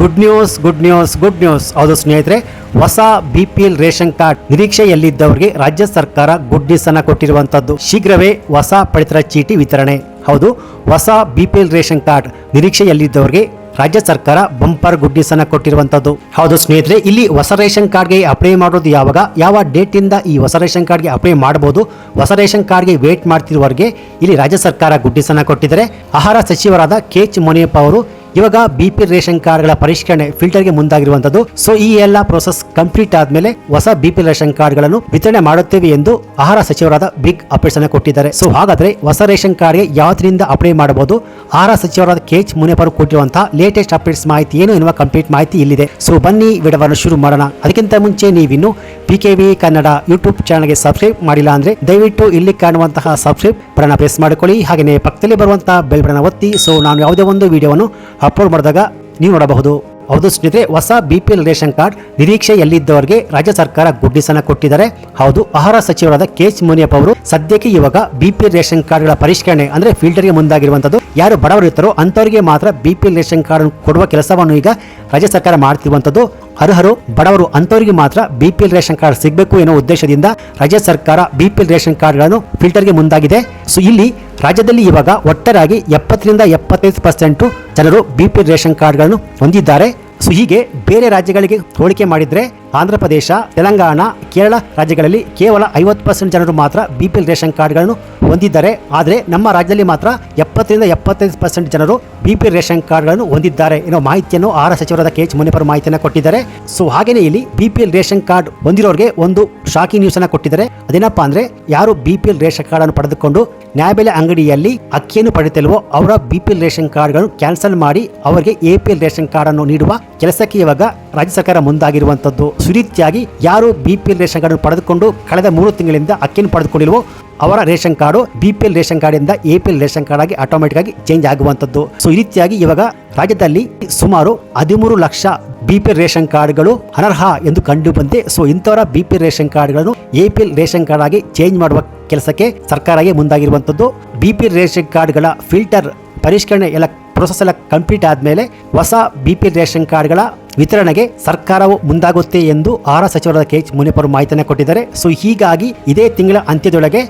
Good news good news good news ಹೌದು ಸ್ನೇಹಿತರೆ, ಹೊಸ B P L ration card ನಿರೀಕ್ಷೆಯಲ್ಲಿದ್ದವರಿಗೆ ರಾಜ್ಯ ಸರ್ಕಾರ ಗುಡ್ ನ್ಯೂಸ್ ಅನ್ನ ಕೊಟ್ಟಿರುವಂತದ್ದು ಶೀಘ್ರವೇ ಹೊಸ ಪಡಿತರ ಚೀಟಿ ವಿತರಣೆ. ಹೌದು, ಹೊಸ B P L ration card ನಿರೀಕ್ಷೆಯಲ್ಲಿದ್ದವರಿಗೆ ರಾಜ್ಯ ಸರ್ಕಾರ ಬಂಪರ್ ಗುಡ್ ನ್ಯೂಸ್ ಅನ್ನ ಕೊಟ್ಟಿರುವಂತದ್ದು ಹೌದು ಸ್ನೇಹಿತರೆ, ಇಲ್ಲಿ ಹೊಸ ರೇಷನ್ ಕಾರ್ಡ್ಗೆ ಅಪ್ಲೈ ಮಾಡೋದು ಯಾವಾಗ, ಯಾವ ಡೇಟ್ ಇಂದ ಈ ಹೊಸ ರೇಷನ್ ಕಾರ್ಡ್ಗೆ ಅಪ್ಲೈ ಮಾಡಬಹುದು ಹೊಸ ರೇಷನ್ ಕಾರ್ಡ್ಗೆ ವೇಟ್ ಮಾಡ್ತಿರುವವರಿಗೆ ಇಲ್ಲಿ ರಾಜ್ಯ ಸರ್ಕಾರ ಗುಡ್ ನ್ಯೂಸ್ ಅನ್ನ ಕೊಟ್ಟಿದ್ದಾರೆ. ಆಹಾರ ಸಚಿವರಾದ ಕೆ ಎಚ್ ಮುನಿಯಪ್ಪ ಅವರು ಇವಾಗ ಬಿ ಪಿ ರೇಷನ್ ಕಾರ್ಡ್ಗಳ ಪರಿಷ್ಕರಣೆ ಫಿಲ್ಟರ್ಗೆ ಮುಂದಾಗಿರುವಂತದ್ದು ಸೊ ಈ ಎಲ್ಲ ಪ್ರೋಸೆಸ್ ಕಂಪ್ಲೀಟ್ ಆದ್ಮೇಲೆ ಹೊಸ ಬಿ ಪಿ ರೇಷನ್ ಕಾರ್ಡ್ಗಳನ್ನು ವಿತರಣೆ ಮಾಡುತ್ತೇವೆ ಎಂದು ಆಹಾರ ಸಚಿವರಾದ ಬಿಗ್ ಅಪ್ಡೇಟ್ಸ್ ಅನ್ನು ಕೊಟ್ಟಿದ್ದಾರೆ. ಸೊ ಹಾಗಾದ್ರೆ ಹೊಸ ರೇಷನ್ ಕಾರ್ಡ್ಗೆ ಯಾವತ್ತಿನಿಂದ ಅಪ್ಲೈ ಮಾಡಬಹುದು? ಆಹಾರ ಸಚಿವರಾದ ಕೆ ಎಚ್ ಮುನಿಯಪ್ಪರು ಕೊಟ್ಟಿರುವಂತಹ ಲೇಟೆಸ್ಟ್ ಅಪ್ಡೇಟ್ಸ್ ಮಾಹಿತಿ ಏನು ಎನ್ನುವ ಕಂಪ್ಲೀಟ್ ಮಾಹಿತಿ ಇಲ್ಲಿದೆ. ಸೊ ಬನ್ನಿ ವಿಡವನ್ನು ಶುರು ಮಾಡೋಣ. ಅದಕ್ಕಿಂತ ಮುಂಚೆ ನೀವಿನ್ನು P K V Kannada YouTube ಚಾನಲ್ಗೆ ಸಬ್ಸ್ಕ್ರೈಬ್ ಮಾಡಿಲ್ಲ ಅಂದ್ರೆ ದಯವಿಟ್ಟು ಇಲ್ಲಿ ಕಾಣುವಂತಹ ಸಬ್ಸ್ಕ್ರೈಬ್ ಬಟನ್ ಪ್ರೆಸ್ ಮಾಡಿಕೊಳ್ಳಿ. ಹಾಗೆಯೇ ಪಕ್ಕದಲ್ಲಿ ಬರುವಂತಹ ಬೆಲ್ ಬಟನ್ ಒತ್ತಿ. ಸೊ ನಾನು ಯಾವುದೇ ಒಂದು ವಿಡಿಯೋವನ್ನು ಅಪ್ಲೋಡ್ ಮಾಡಿದಾಗ ನೀವು ನೋಡಬಹುದು. ಹೌದು ಸ್ನೇಹಿತರೆ, ಹೊಸ B P L ration card ನಿರೀಕ್ಷೆಯಲ್ಲಿದ್ದವರಿಗೆ ರಾಜ್ಯ ಸರ್ಕಾರ ಗುಡ್ಡಿಸನ ಕೊಟ್ಟಿದ್ದಾರೆ. ಹೌದು, ಆಹಾರ ಸಚಿವರಾದ ಕೆ ಎಚ್ ಮುನಿಯಪ್ಪ ಅವರು ಸದ್ಯಕ್ಕೆ ಇವಾಗ ಬಿ ಪಿ ಎಲ್ ರೇಷನ್ ಕಾರ್ಡ್ಗಳ ಪರಿಷ್ಕರಣೆ ಅಂದ್ರೆ ಫಿಲ್ಟರ್ಗೆ ಮುಂದಾಗಿರುವಂತದ್ದು. ಯಾರು ಬಡವರು ಇರ್ತಾರೋ ಅಂತವರಿಗೆ ಮಾತ್ರ B P L ration card ಕೊಡುವ ಕೆಲಸವನ್ನು ಈಗ ರಾಜ್ಯ ಸರ್ಕಾರ ಮಾಡ್ತಿರುವಂತದ್ದು. ಅರ್ಹರು, ಬಡವರು ಅಂತವರಿಗೆ ಮಾತ್ರ B P L ration card ಸಿಗಬೇಕು ಎನ್ನುವ ಉದ್ದೇಶದಿಂದ ರಾಜ್ಯ ಸರ್ಕಾರ ಬಿ ಪಿ ಎಲ್ ರೇಷನ್ ಕಾರ್ಡ್ಗಳನ್ನು ಫಿಲ್ಟರ್ಗೆ ಮುಂದಾಗಿದೆ. ಸೊ ಇಲ್ಲಿ ರಾಜ್ಯದಲ್ಲಿ ಇವಾಗ ಒಟ್ಟಾರೆಯಾಗಿ ಎಪ್ಪತ್ತರಿಂದ ಎಪ್ಪತ್ತೈದು ಪರ್ಸೆಂಟು ಜನರು ಬಿ ಪಿ ರೇಷನ್ ಕಾರ್ಡ್ಗಳನ್ನು ಹೊಂದಿದ್ದಾರೆ. ಸೊ ಹೀಗೆ ಬೇರೆ ರಾಜ್ಯಗಳಿಗೆ ಹೋಲಿಕೆ ಮಾಡಿದ್ರೆ ಆಂಧ್ರ ಪ್ರದೇಶ ತೆಲಂಗಾಣ, ಕೇರಳ ರಾಜ್ಯಗಳಲ್ಲಿ ಕೇವಲ ಐವತ್ತು ಪರ್ಸೆಂಟ್ ಜನರು ಮಾತ್ರ ಬಿ ಪಿ ಎಲ್ ರೇಷನ್ ಕಾರ್ಡ್ಗಳನ್ನು ಹೊಂದಿದ್ದಾರೆ. ಆದರೆ ನಮ್ಮ ರಾಜ್ಯದಲ್ಲಿ ಮಾತ್ರ ಎಪ್ಪತ್ತರಿಂದ ಎಪ್ಪತ್ತೈದು ಪರ್ಸೆಂಟ್ ಜನರು ಬಿ ಪಿ ಎಲ್ ರೇಷನ್ ಕಾರ್ಡ್ಗಳನ್ನು ಹೊಂದಿದ್ದಾರೆ ಎನ್ನುವ ಮಾಹಿತಿಯನ್ನು ಆಹಾರ ಸಚಿವರಾದ ಕೆ ಎಚ್ ಮುನಿಪರ್ ಮಾಹಿತಿಯನ್ನು ಕೊಟ್ಟಿದ್ದಾರೆ. ಸೊ ಹಾಗೆಯೇ ಇಲ್ಲಿ B P L ration card ಹೊಂದಿರೋರಿಗೆ ಒಂದು ಶಾಕಿಂಗ್ ನ್ಯೂಸ್ ಅನ್ನು ಕೊಟ್ಟಿದ್ದಾರೆ. ಅದೇನಪ್ಪ ಅಂದರೆ ಯಾರು B P L ration card ಅನ್ನು ಪಡೆದುಕೊಂಡು ನ್ಯಾಯಬೆಲೆ ಅಂಗಡಿಯಲ್ಲಿ ಅಕ್ಕಿಯನ್ನು ಪಡೆಯುತ್ತಿಲ್ವೋ ಅವರ ಬಿ ಪಿ ಎಲ್ ರೇಷನ್ ಕಾರ್ಡ್ಗಳನ್ನು ಕ್ಯಾನ್ಸಲ್ ಮಾಡಿ ಅವರಿಗೆ ಎ ಪಿ ಎಲ್ ರೇಷನ್ ಕಾರ್ಡನ್ನು ನೀಡುವ ಕೆಲಸಕ್ಕೆ ಇವಾಗ ರಾಜ್ಯ ಸರ್ಕಾರ ಮುಂದಾಗಿರುವಂತದ್ದು ಸುರೀತಿಯಾಗಿ ಯಾರು B P L ration card ಪಡೆದುಕೊಂಡು ಕಳೆದ ಮೂರು ತಿಂಗಳಿಂದ ಅಕ್ಕಿಯನ್ನು ಪಡೆದುಕೊಂಡಿಲ್ವೋ, ಅವರ ration card B P L ration card ಇಂದ A P L ration card ಆಗಿ ಆಟೋಮೆಟಿಕ್ ಆಗಿ ಚೇಂಜ್ ಆಗುವಂತದ್ದು ಸೊ ಈ ರೀತಿಯಾಗಿ ಇವಾಗ ರಾಜ್ಯದಲ್ಲಿ ಸುಮಾರು ಹದಿಮೂರು ಲಕ್ಷ ಬಿ ಪಿ ರೇಷನ್ ಕಾರ್ಡ್ಗಳು ಅನರ್ಹ ಎಂದು ಕಂಡು ಬಂದೆ ಸೊ, ಇಂಥವರ ಬಿ ಪಿ ರೇಷನ್ ಕಾರ್ಡ್ಗಳನ್ನು A P L ration card ಆಗಿ ಚೇಂಜ್ ಮಾಡುವ ಕೆಲಸಕ್ಕೆ ಸರ್ಕಾರವೇ ಮುಂದಾಗಿರುವಂತದ್ದು ಬಿ ಪಿ ರೇಷನ್ ಕಾರ್ಡ್ಗಳ ಫಿಲ್ಟರ್, ಪರಿಷ್ಕರಣೆ ಎಲ್ಲ ಪ್ರೊಸೆಸ್ ಎಲ್ಲ ಕಂಪ್ಲೀಟ್ ಆದಮೇಲೆ ಹೊಸ ಬಿ ಪಿ ರೇಷನ್ ಕಾರ್ಡ್ಗಳ ವಿತರಣೆಗೆ ಸರ್ಕಾರವು ಮುಂದಾಗುತ್ತೆ ಎಂದು ಆಹಾರ ಸಚಿವರಾದ ಕೆ ಎಚ್ ಮುನಿಯಪ್ಪರು ಮಾಹಿತಿಯನ್ನು ಕೊಟ್ಟಿದ್ದಾರೆ. ಸೊ ಹೀಗಾಗಿ ಇದೇ ತಿಂಗಳ ಅಂತ್ಯದೊಳಗೆ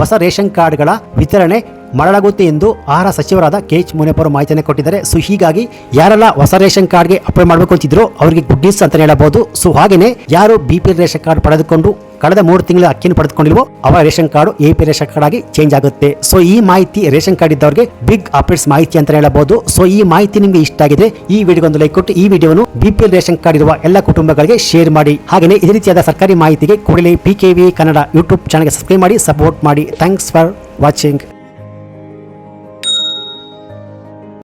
ಹೊಸ ರೇಷನ್ ಕಾರ್ಡ್ಗಳ ವಿತರಣೆ ಮಾಡಲಾಗುತ್ತೆ ಎಂದು ಆಹಾರ ಸಚಿವರಾದ ಕೆ ಎಚ್ ಮುನಿಯಪ್ಪರು ಮಾಹಿತಿಯನ್ನು ಕೊಟ್ಟಿದ್ದಾರೆ. ಸೊ, ಹೀಗಾಗಿ ಯಾರೆಲ್ಲ ಹೊಸ ರೇಷನ್ ಕಾರ್ಡ್ಗೆ ಅಪ್ಲೈ ಮಾಡಬೇಕು ಅಂತಿದ್ರು ಅವರಿಗೆ ಗುಡ್ ನ್ಯೂಸ್ ಅಂತ ಹೇಳಬಹುದು ಸೊ ಹಾಗೆಯೇ ಯಾರು ಬಿ ಪಿ ರೇಷನ್ ಕಾರ್ಡ್ ಪಡೆದುಕೊಂಡು ಕಳೆದ ಮೂರು ತಿಂಗಳ ಅಕ್ಕಿಯನ್ನು ಪಡೆದುಕೊಂಡಿಲ್ವೋ ಅವರ ration card A P ration card ಆಗಿ ಚೇಂಜ್ ಆಗುತ್ತೆ. ಸೊ, ಈ ಮಾಹಿತಿ ರೇಷನ್ ಕಾರ್ಡ್ ಇದ್ದವರಿಗೆ ಬಿಗ್ ಅಪ್ಡೇಟ್ಸ್ ಮಾಹಿತಿ ಅಂತ ಹೇಳಬಹುದು ಸೊ, ಈ ಮಾಹಿತಿ ನಿಮಗೆ ಇಷ್ಟ ಆಗಿದೆ ಈ ವಿಡಿಯೋ ಒಂದು ಲೈಕ್ ಕೊಟ್ಟು ಈ ವಿಡಿಯೋವನ್ನು ಬಿಪಿಎಲ್ ರೇಷನ್ ಕಾರ್ಡ್ ಇರುವ ಎಲ್ಲ ಕುಟುಂಬಗಳಿಗೆ ಶೇರ್ ಮಾಡಿ. ಹಾಗೆಯೇ ಇದೇ ರೀತಿಯಾದ ಸರ್ಕಾರಿ ಮಾಹಿತಿಗೆ ಕೂಡಲೇ P K V Kannada YouTube ಚಾನಲ್ಗೆ ಸಬ್ಸ್ಕ್ರೈಬ್ ಮಾಡಿ ಸಪೋರ್ಟ್ ಮಾಡಿ. Thanks for watching